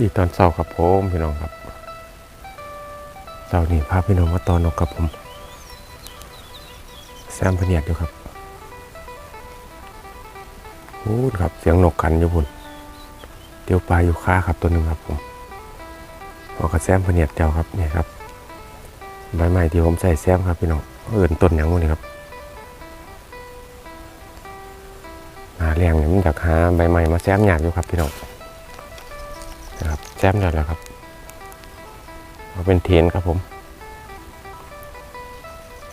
ดีตอนเช้าครับผมพี่น้องครับเช้านี้พาพี่น้องมาตอนนกครับผมแซมพเนียดอยู่ครับพูดครับเสียงนกกันอยู่พุ่นเตียวปลาอยู่ค้าครับตัวหนึ่งครับผมพอกระแซมพเนียดเจ้าครับเนี่ยครับใบไม้ที่ผมใส่แซมครับพี่น้องเอื่นต้นหยังวะนี่ครับหาแรงเนี่ยมันอยากหาใบไม้มาแซมหยากอยู่ครับพี่น้อง นะครับแจมได้แล้วครับเอาเป็นเทียนครับผม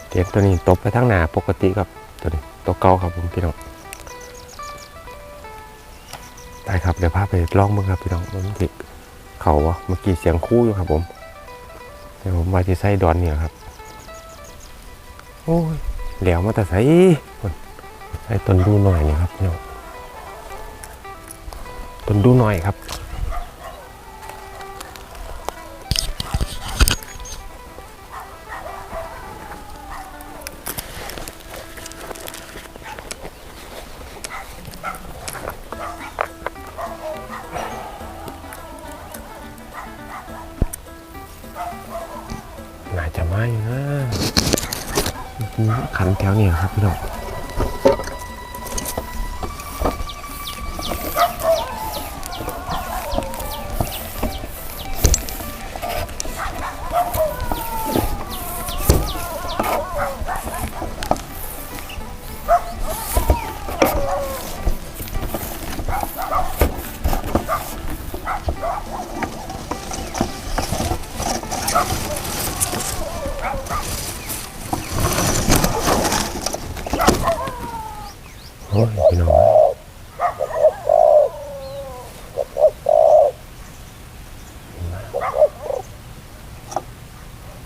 เทียนตัวนี้ตบไปทั้งหนาปกติครับตัวนี้ตัวเก่าครับผมพี่น้องไปครับเดี๋ยวพาไปลองมึงครับพี่น้องมันติเขาวะเมื่อกี้เสียงคู่อยู่ครับผมเดี๋ยวผมมาที่ไส้ดอนเนี่ยครับ โอ้ยเหลวมาแต่ใส่คนใส่ต้นดูหน่อยนี่ครับพี่น้องต้นดูหน่อยครับ ขันแถวนี้ครับพี่น้อง โอ้ยพี่น้อง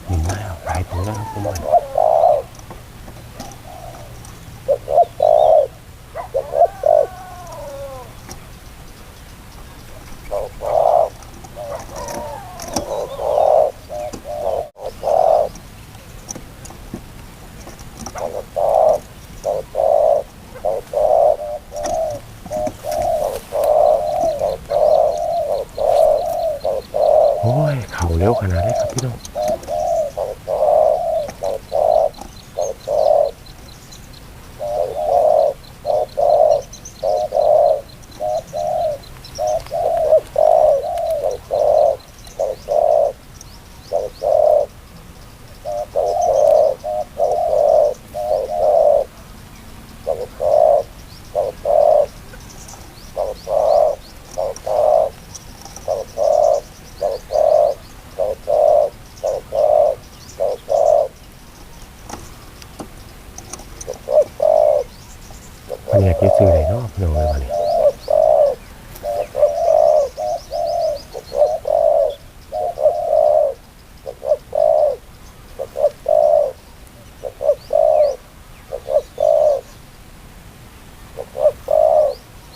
มีมาเอาหลายตัวแล้วครับพี่น้องโอ้ย เร็วขนาดนี้ครับพี่น้อง มันอยากจะซื้อเลยเนาะพี่น้องเลยวันนี้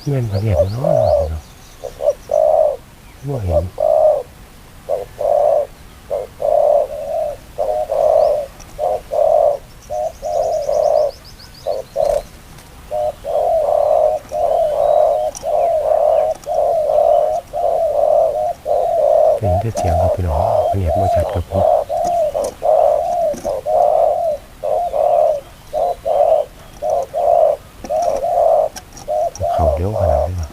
เงินพะเนียดเนาะพี่น้องว่าเห็นเป็นได้เสียงครับพี่น้องพะเนียดบ่ชัด ครับผมเขาเลี้ยวขนาดนี้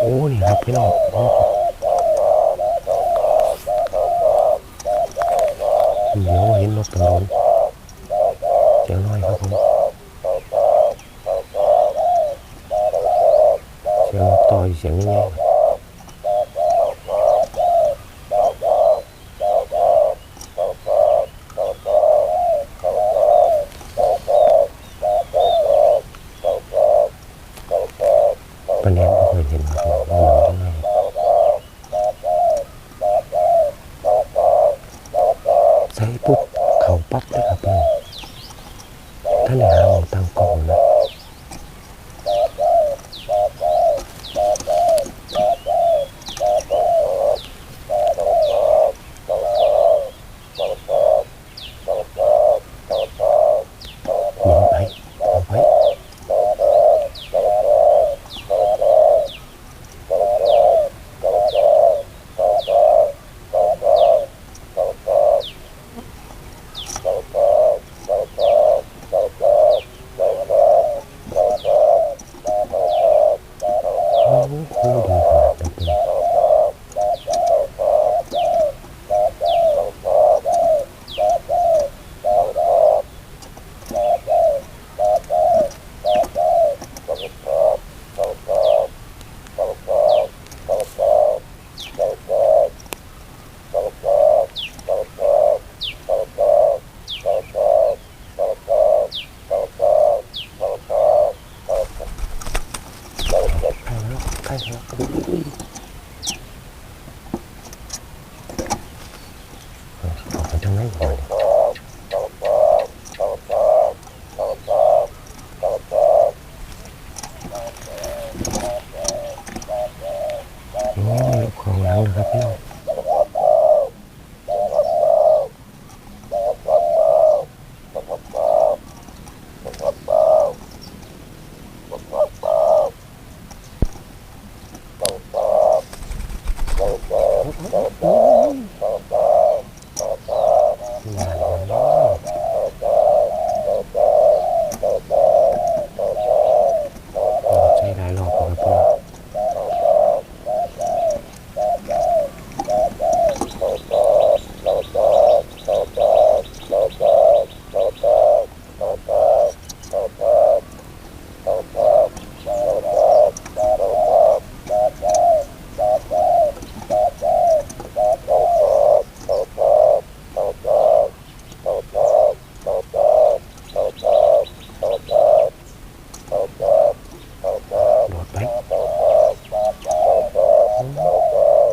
โอ้นี่ครับพี่น้องเดี๋ยวเห็นนกตะลนเสียงน้อยครับผม เสียงนกต่อย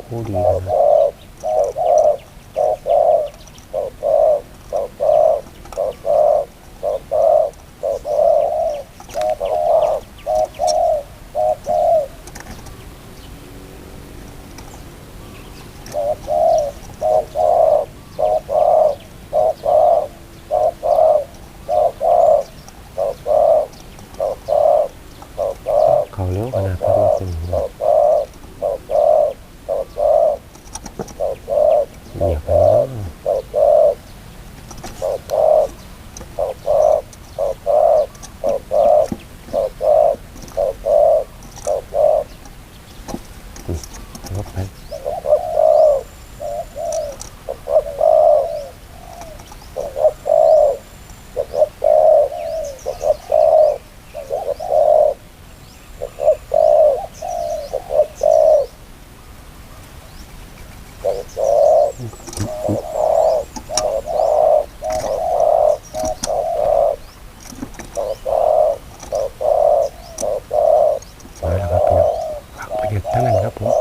狐狸？ มาลรับพี่น้องฝากประยชน์ทั้นั้นครับผม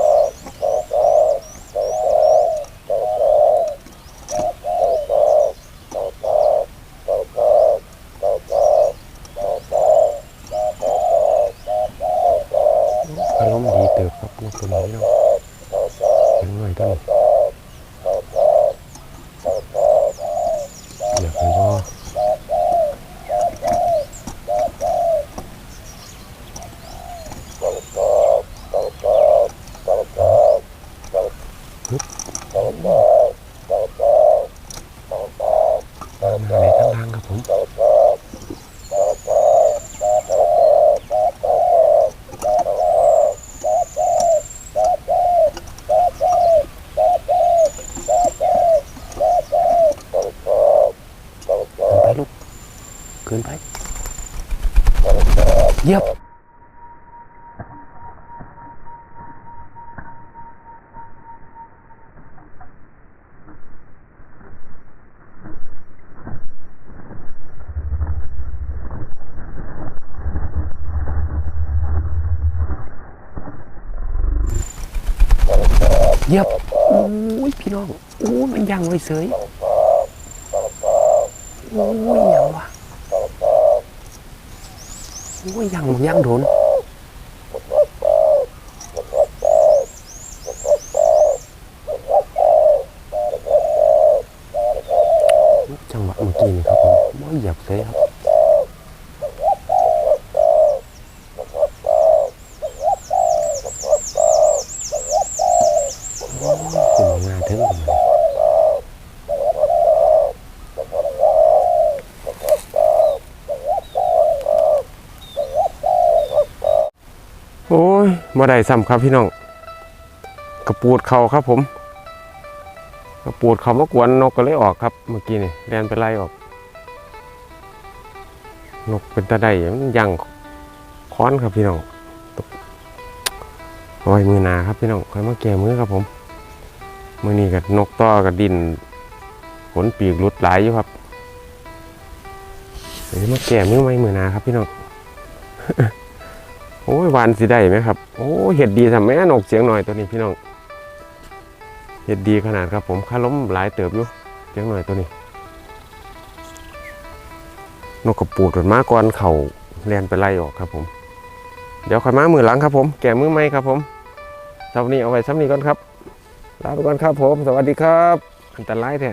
อารมณ์ดีเติบครับพวกตัวนี้เนาะเห็นหน่อยก็เล ขึ้นไปเหยียบเหยียบโอ้ยพี่น้อง โอ้ยมันยังไว้เสยโอ้ยยังวะโอ้ยยังยังโดนจังหวะเมื่อกี้นี่ครับผมไม่หยับเลยครับขึ้นมางานถึงมัน โอ้ยมาได้ซ้ำครับพี่น้องกระปูดเขาครับผมกระปูดเขามากวนนกก็เลยออกครับ เมื่อกี้นี่แลนไปไล่ออก นกเป็นตาได้มันยังค้อนครับพี่น้องเอาไว้มือหนาครับพี่น้องคอยมาแก้มือครับผมมือนี้กับนกต่อกับดินขนปีกหลุดหลายอยู่ครับเดี๋ยวมาแก้มือไม่มือหนาครับพี่น้อง โอ้ยวานสิได้ไหมครับ โอ้เห็ดดีทำแม่นกเสียงหน่อยตัวนี้พี่น้อง เห็ดดีขนาดครับผมค่าล้มหลายเติบอยู่เสียงหน่อยตัวนี้ นกกระปูดมันมาก่อนเข่าเรียนไปไล่ออกครับผม เดี๋ยวค่อยมามือหลังครับผม แก่มือไม่ครับผมเท่านี้เอาไว้ซ้ำนี้ก่อนครับ ลาไปก่อนครับผม สวัสดีครับ อันตรายแท้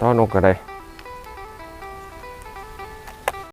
ต้อนกก็ได